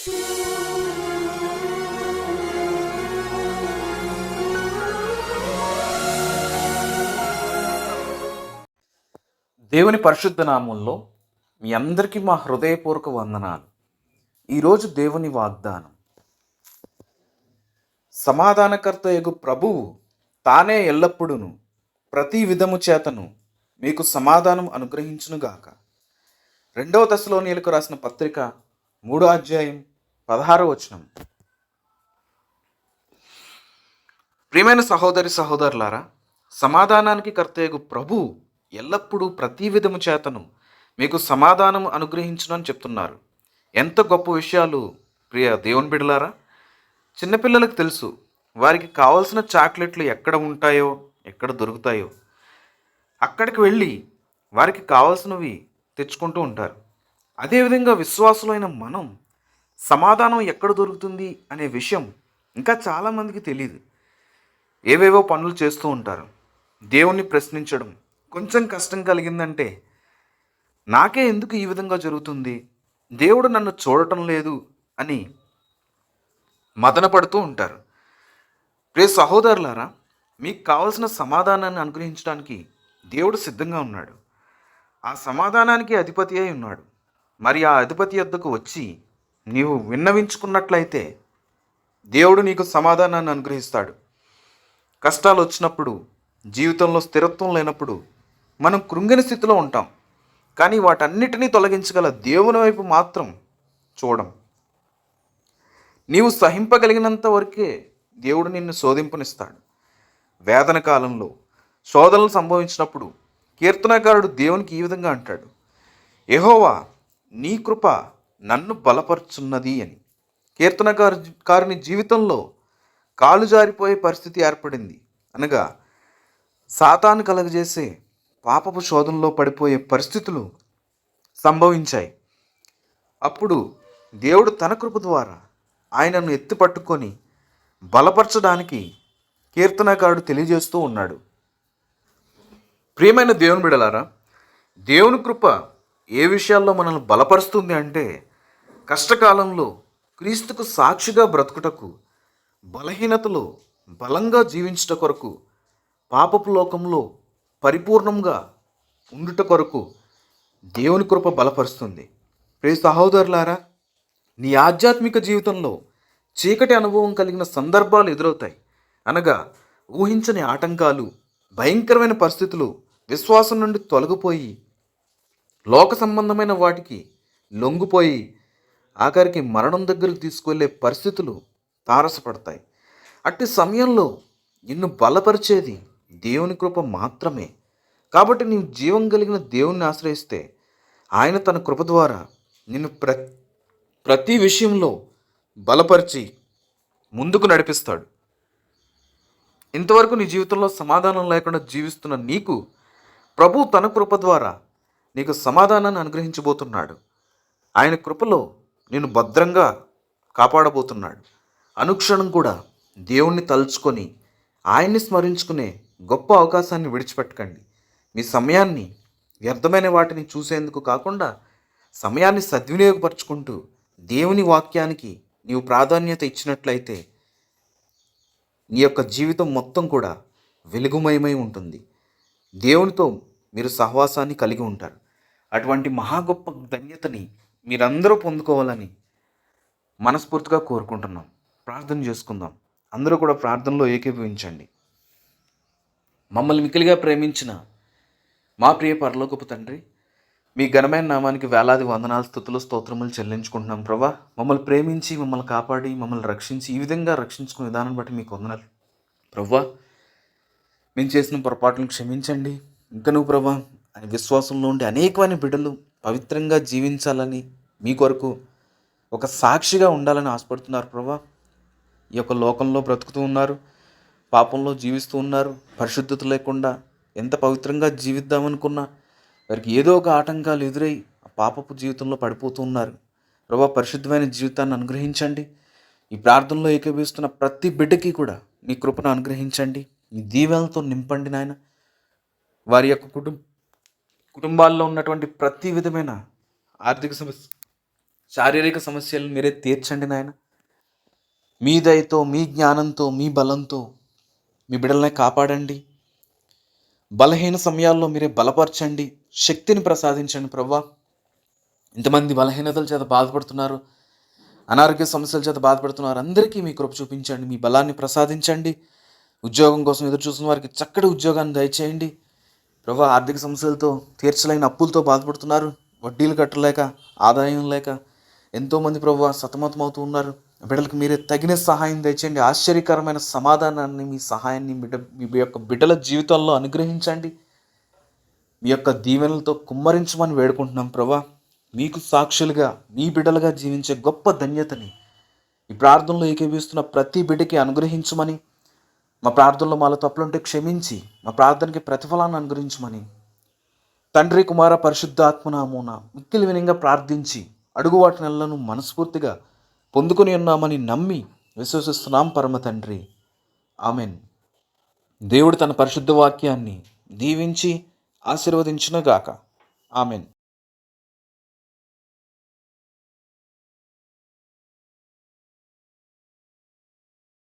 దేవుని పరిశుద్ధ నామంలో మీ అందరికీ మా హృదయపూర్వక వందనాలు. ఈరోజు దేవుని వాగ్దానం. సమాధానకర్త యగు ప్రభువు తానే ఎల్లప్పుడూను ప్రతి విధము చేతను మీకు సమాధానం అనుగ్రహించునుగాక. రెండవ దశలోనిలకు రాసిన పత్రిక మూడో అధ్యాయం పదహారో వచనం. ప్రియమైన సహోదరి సహోదరులారా సమాధానానికి కర్తయ్యగు ప్రభు ఎల్లప్పుడూ ప్రతి విధము చేతను మీకు సమాధానం అనుగ్రహించును అని చెప్తున్నారు. ఎంత గొప్ప విషయాలు ప్రియ దేవుని బిడలారా చిన్నపిల్లలకు తెలుసు వారికి కావలసిన చాక్లెట్లు ఎక్కడ ఉంటాయో ఎక్కడ దొరుకుతాయో. అక్కడికి వెళ్ళి వారికి కావాల్సినవి తెచ్చుకుంటూ ఉంటారు. అదేవిధంగా విశ్వాసులైన మనం సమాధానం ఎక్కడ దొరుకుతుంది అనే విషయం ఇంకా చాలామందికి తెలియదు ఏవేవో పనులు చేస్తూ ఉంటారు. దేవుణ్ణి ప్రశ్నించడం కొంచెం కష్టం కలిగిందంటే నాకే ఎందుకు ఈ విధంగా జరుగుతుంది? దేవుడు నన్ను చూడటం లేదు అని మదన పడుతూ ఉంటారు. ప్రే సహోదరులారా మీకు కావలసిన సమాధానాన్ని అనుగ్రహించడానికి దేవుడు సిద్ధంగా ఉన్నాడు. ఆ సమాధానానికి అధిపతి అయి ఉన్నాడు. మరి ఆ అధిపతి వద్దకు వచ్చి నీవు విన్నవించుకున్నట్లయితే దేవుడు నీకు సమాధానాన్ని అనుగ్రహిస్తాడు. కష్టాలు వచ్చినప్పుడు జీవితంలో స్థిరత్వం లేనప్పుడు మనం కృంగిన స్థితిలో ఉంటాం. కానీ వాటన్నిటినీ తొలగించగల దేవుని వైపు మాత్రం చూడం. నీవు సహింపగలిగినంత వరకే దేవుడు నిన్ను శోధింపునిస్తాడు. వేదన కాలంలో శోధనలు సంభవించినప్పుడు కీర్తనకారుడు దేవునికి ఈ విధంగా అంటాడు. ఎహోవా నీ కృప నన్ను బలపరుచున్నది అని. కీర్తనకారు కారుని జీవితంలో కాలు జారిపోయే పరిస్థితి ఏర్పడింది. అనగా సాతాను కలగజేసే పాపపు శోధనలో పడిపోయే పరిస్థితులు సంభవించాయి. అప్పుడు దేవుడు తన కృప ద్వారా ఆయనను ఎత్తి పట్టుకొని బలపరచడానికి కీర్తనకారుడు తెలియజేస్తూ ఉన్నాడు. ప్రియమైన దేవుని బిడలారా దేవుని కృప ఏ విషయాల్లో మనల్ని బలపరుస్తుంది అంటే కష్టకాలంలో క్రీస్తుకు సాక్షిగా బ్రతుకుటకు బలహీనతలో బలంగా జీవించుట కొరకు పాపపు లోకంలో పరిపూర్ణంగా ఉండుట కొరకు దేవుని కృప బలపరుస్తుంది. ప్రే సహోదరులారా నీ ఆధ్యాత్మిక జీవితంలో చీకటి అనుభవం కలిగిన సందర్భాలు ఎదురవుతాయి. అనగా ఊహించని ఆటంకాలు భయంకరమైన పరిస్థితులు విశ్వాసం నుండి తొలగిపోయి లోక సంబంధమైన వాటికి లొంగిపోయి ఆఖరికి మరణం దగ్గరకు తీసుకువెళ్ళే పరిస్థితులు తారసపడతాయి. అట్టి సమయంలో నిన్ను బలపరిచేది దేవుని కృప మాత్రమే. కాబట్టి నీవు జీవం కలిగిన దేవుణ్ణి ఆశ్రయిస్తే ఆయన తన కృప ద్వారా నిన్ను ప్ర ప్రతి విషయంలో బలపరిచి ముందుకు నడిపిస్తాడు. ఇంతవరకు నీ జీవితంలో సమాధానం లేకుండా జీవిస్తున్న నీకు ప్రభు తన కృప ద్వారా నీకు సమాధానాన్ని అనుగ్రహించబోతున్నాడు. ఆయన కృపలో నేను భద్రంగా కాపాడబోతున్నాడు. అనుక్షణం కూడా దేవుణ్ణి తలుచుకొని ఆయన్ని స్మరించుకునే గొప్ప అవకాశాన్ని విడిచిపెట్టకండి. మీ సమయాన్ని వ్యర్థమైన వాటిని చూసేందుకు కాకుండా సమయాన్ని సద్వినియోగపరుచుకుంటూ దేవుని వాక్యానికి నీవు ప్రాధాన్యత ఇచ్చినట్లయితే నీ యొక్క జీవితం మొత్తం కూడా వెలుగుమయమై ఉంటుంది. దేవునితో మీరు సహవాసాన్ని కలిగి ఉంటారు. అటువంటి మహా గొప్ప ధన్యతని మీరందరూ పొందుకోవాలని మనస్ఫూర్తిగా కోరుకుంటున్నాం. ప్రార్థన చేసుకుందాం. అందరూ కూడా ప్రార్థనలో ఏకీభవించండి. మమ్మల్ని మికిలిగా ప్రేమించిన మా ప్రియ పరలోకపు తండ్రి మీ ఘనమైన నామానికి వేలాది వందనాలు స్థుతులు స్తోత్రములు చెల్లించుకుంటున్నాం ప్రభా. మమ్మల్ని ప్రేమించి మమ్మల్ని కాపాడి మమ్మల్ని రక్షించి ఈ విధంగా రక్షించుకునే విధానం బట్టి మీకు వందనాలు. ప్రభా మేము చేసిన పొరపాట్లను క్షమించండి. ఇంకా నువ్వు ప్రభా అని విశ్వాసంలో ఉండి అనేకమైన బిడ్డలు పవిత్రంగా జీవించాలని మీ కొరకు ఒక సాక్షిగా ఉండాలని ఆశపడుతున్నారు ప్రభా. ఈ యొక్క లోకంలో బ్రతుకుతూ ఉన్నారు పాపంలో జీవిస్తూ ఉన్నారు పరిశుద్ధత లేకుండా ఎంత పవిత్రంగా జీవిద్దామనుకున్నా వారికి ఏదో ఒక ఆటంకాలు ఎదురై ఆ పాపపు జీవితంలో పడిపోతూ ఉన్నారు. ప్రభా పరిశుద్ధమైన జీవితాన్ని అనుగ్రహించండి. ఈ ప్రార్థనలో ఏకీభవిస్తున్న ప్రతి బిడ్డకి కూడా మీ కృపను అనుగ్రహించండి. మీ దీవెలతో నింపండి నాయన. వారి యొక్క కుటుంబ కుటుంబాల్లో ఉన్నటువంటి ప్రతి విధమైన ఆర్థిక సమస్య శారీరక సమస్యలు మీరే తీర్చండి నాయన. మీ దయతో మీ జ్ఞానంతో మీ బలంతో మీ బిడ్డలనే కాపాడండి. బలహీన సమయాల్లో మీరే బలపరచండి. శక్తిని ప్రసాదించండి ప్రభా ఇంతమంది బలహీనతల చేత బాధపడుతున్నారు అనారోగ్య సమస్యల చేత బాధపడుతున్నారు. అందరికీ మీ కృప చూపించండి మీ బలాన్ని ప్రసాదించండి. ఉద్యోగం కోసం ఎదురు చూసిన వారికి చక్కటి ఉద్యోగాన్ని దయచేయండి. ప్రభా ఆర్థిక సమస్యలతో తీర్చలేని అప్పులతో బాధపడుతున్నారు. వడ్డీలు కట్టలేక ఆదాయం లేక ఎంతోమంది ప్రభు సతమతం అవుతూ ఉన్నారు. బిడ్డలకు మీరే తగిన సహాయం తెచ్చండి ఆశ్చర్యకరమైన సమాధానాన్ని మీ సహాయాన్ని బిడ్డ మీ యొక్క బిడ్డల జీవితాల్లో అనుగ్రహించండి. మీ యొక్క దీవెనలతో కుమ్మరించమని వేడుకుంటున్నాం ప్రభా. మీకు సాక్షులుగా మీ బిడ్డలుగా జీవించే గొప్ప ధన్యతని ఈ ప్రార్థనలో ఏకీభిస్తున్న ప్రతి బిడ్డకి అనుగ్రహించమని మా ప్రార్థనలో మాలో తప్పులుంటే క్షమించి మా ప్రార్థనకి ప్రతిఫలాన్ని అనుగ్రహించమని. తండ్రి కుమార పరిశుద్ధాత్మనామూన మిక్కిలి వినంగా ప్రార్థించి అడుగు వాటి నెలలను మనస్ఫూర్తిగా పొందుకొని ఉన్నామని నమ్మి విశ్వసిస్తున్నాం పరమ తండ్రి. ఆమెన్. దేవుడు తన పరిశుద్ధ వాక్యాన్ని దీవించి ఆశీర్వదించునుగాక. ఆమెన్.